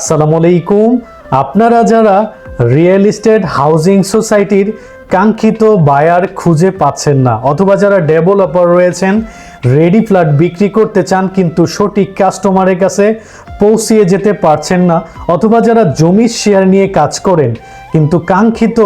আসসালামু আলাইকুম। আপনারা যারা রিয়েল এস্টেট হাউজিং সোসাইটির কাঙ্ক্ষিত বায়ার খুঁজে পাচ্ছেন না, অথবা যারা ডেভেলপার রয়েছেন, রেডি ফ্ল্যাট বিক্রি করতে চান কিন্তু সঠিক কাস্টমারের কাছে পৌঁছিয়ে যেতে পারছেন না, অথবা যারা জমির শেয়ার নিয়ে কাজ করেন কিন্তু কাঙ্ক্ষিত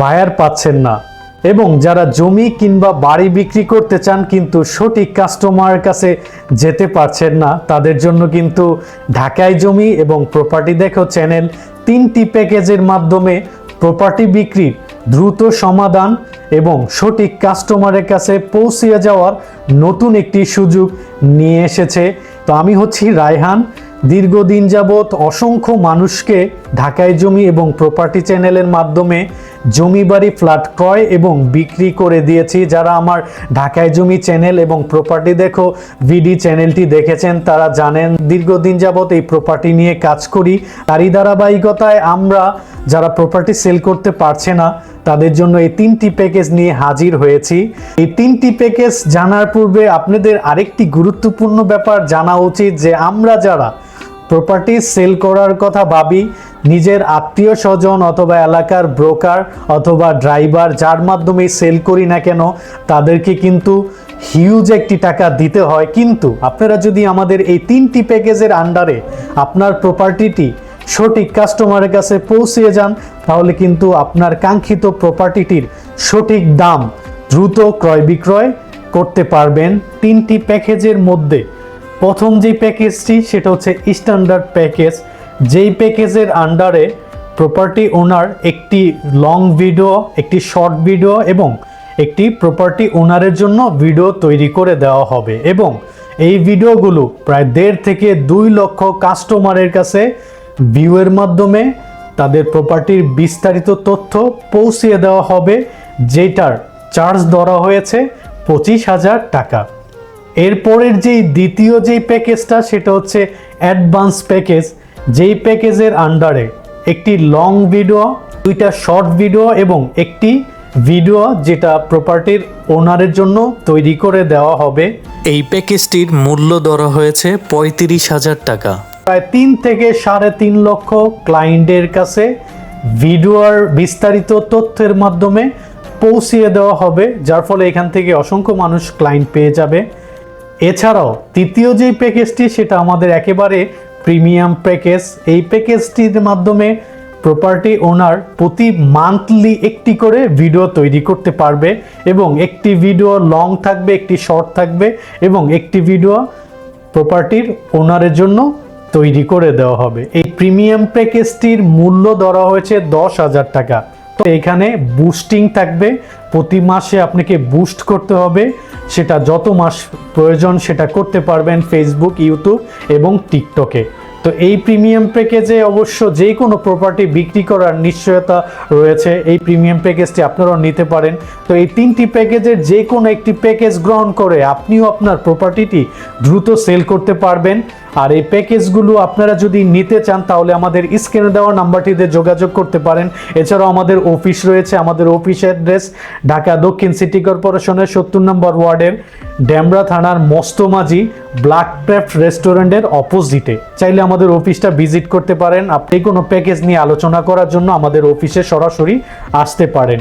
বায়ার পাচ্ছেন না এবং যারা জমি কিংবা বাড়ি বিক্রি করতে চান কিন্তু সঠিক কাস্টমারের কাছে যেতে পারছেন না, তাদের জন্য কিন্তু ঢাকায় জমি এবং প্রপার্টি দেখো চ্যানেল তিনটি প্যাকেজের মাধ্যমে প্রপার্টি বিক্রির দ্রুত সমাধান এবং সঠিক কাস্টমারের কাছে পৌঁছিয়ে যাওয়ার নতুন একটি সুযোগ নিয়ে এসেছে। তো আমি হচ্ছি রায়হান। দীর্ঘদিন যাবৎ অসংখ্য মানুষকে ঢাকায় জমি এবং প্রপার্টি চ্যানেলের মাধ্যমে জমি বাড়ি ফ্ল্যাট ক্রয় এবং বিক্রি করে দিয়েছি। যারা আমার ঢাকায় জমি চ্যানেল এবং প্রপার্টি দেখো ভিডি চ্যানেলটি দেখেছেন, তারা জানেন দীর্ঘদিন যাবৎ এই প্রপার্টি নিয়ে কাজ করি। তারই ধারাবাহিকতায় আমরা যারা প্রপার্টি সেল করতে পারছে না, তাদের জন্য এই তিনটি প্যাকেজ নিয়ে হাজির হয়েছি। এই তিনটি প্যাকেজ জানার পূর্বে আপনাদের আরেকটি গুরুত্বপূর্ণ ব্যাপার জানা উচিত যে আমরা যারা প্রপার্টি সেল করার কথা ভাবি, নিজের আত্মীয় স্বজন অথবা এলাকার ব্রোকার অথবা ড্রাইভার যার মাধ্যমে সেল করি না কেন, তাদেরকে কিন্তু হিউজ একটি টাকা দিতে হয়। কিন্তু আপনারা যদি আমাদের এই তিনটি প্যাকেজের আন্ডারে আপনার প্রপার্টিটি সঠিক কাস্টমারের কাছে পৌঁছিয়ে যান, তাহলে কিন্তু আপনার কাঙ্ক্ষিত প্রপার্টিটির সঠিক দাম দ্রুত ক্রয় বিক্রয় করতে পারবেন তিনটি প্যাকেজের মধ্যে। প্রথম যে প্যাকেজটি সেটা হচ্ছে স্ট্যান্ডার্ড প্যাকেজ যেই প্যাকেজের আন্ডারে প্রপার্টি ওনার একটি লং ভিডিও একটি শর্ট ভিডিও এবং একটি প্রপার্টি ওনারের জন্য ভিডিও তৈরি করে দেওয়া হবে এবং এই ভিডিওগুলো প্রায় দেড় থেকে দুই লক্ষ কাস্টমারের কাছে ভিউয়ের মাধ্যমে তাদের প্রপার্টির বিস্তারিত তথ্য পৌঁছিয়ে দেওয়া হবে, যেটার চার্জ ধরা হয়েছে পঁচিশ হাজার টাকা। এরপরের যেই দ্বিতীয় যেই প্যাকেজটা সেটা হচ্ছে অ্যাডভান্স প্যাকেজ। যেই প্যাকেজের আন্ডারে একটি লং ভিডিও দুইটা শর্ট ভিডিও এবং একটি ভিডিও যেটা প্রপার্টির ওনারের জন্য তৈরি করে দেওয়া হবে। এই প্যাকেজটির মূল্য ধরা হয়েছে পঁয়ত্রিশ হাজার টাকা। প্রায় তিন থেকে সাড়ে তিন লক্ষ ক্লায়েন্টের কাছে ভিডিওর বিস্তারিত তথ্যের মাধ্যমে পৌঁছিয়ে দেওয়া হবে যার ফলে এখান থেকে অসংখ্য মানুষ ক্লায়েন্ট পেয়ে যাবে। এছাড়াও তৃতীয় যে প্যাকেজটি সেটা আমাদের একেবারে প্রিমিয়াম প্যাকেজ এই প্যাকেজটির মাধ্যমে প্রপার্টি ওনার প্রতি মান্থলি একটি করে ভিডিও তৈরি করতে পারবে এবং একটি ভিডিও লং থাকবে, একটি শর্ট থাকবে এবং একটি ভিডিও প্রপার্টির ওনারের জন্য তৈরি করে দেওয়া হবে। এই প্রিমিয়াম প্যাকেজটির মূল্য ধরা হয়েছে দশ হাজার টাকা। তো এখানে বুস্টিং থাকবে। প্রতি মাসে আপনাকে বুস্ট করতে হবে। সেটা যত মাস প্রয়োজন সেটা করতে পারবেন ফেসবুক ইউটিউব এবং টিকটকে তো এই প্রিমিয়াম প্যাকেজে অবশ্য যে কোনো প্রপার্টি বিক্রি করার নিশ্চয়তা রয়েছে, এই প্রিমিয়াম প্যাকেজটি আপনারাও নিতে পারেন। তো এই তিনটি প্যাকেজের যে কোনো একটি প্যাকেজ গ্রহণ করে আপনিও আপনার প্রপার্টিটি দ্রুত সেল করতে পারবেন। আর এই প্যাকেজগুলো আপনারা যদি নিতে চান, তাহলে আমাদের স্ক্রিনে দেওয়া নাম্বারটিতে যোগাযোগ করতে পারেন। এছাড়াও আমাদের অফিস রয়েছে, আমাদের অফিস অ্যাড্রেস ঢাকা দক্ষিণ সিটি কর্পোরেশনের সত্তর নম্বর ওয়ার্ডের ড্যামরা থানার মস্তমাজি ব্ল্যাক ক্রাফট রেস্টুরেন্টের অপোজিটে চাইলে আমাদের অফিসটা ভিজিট করতে পারেন। আপনি কোনো প্যাকেজ নিয়ে আলোচনা করার জন্য আমাদের অফিসে সরাসরি আসতে পারেন।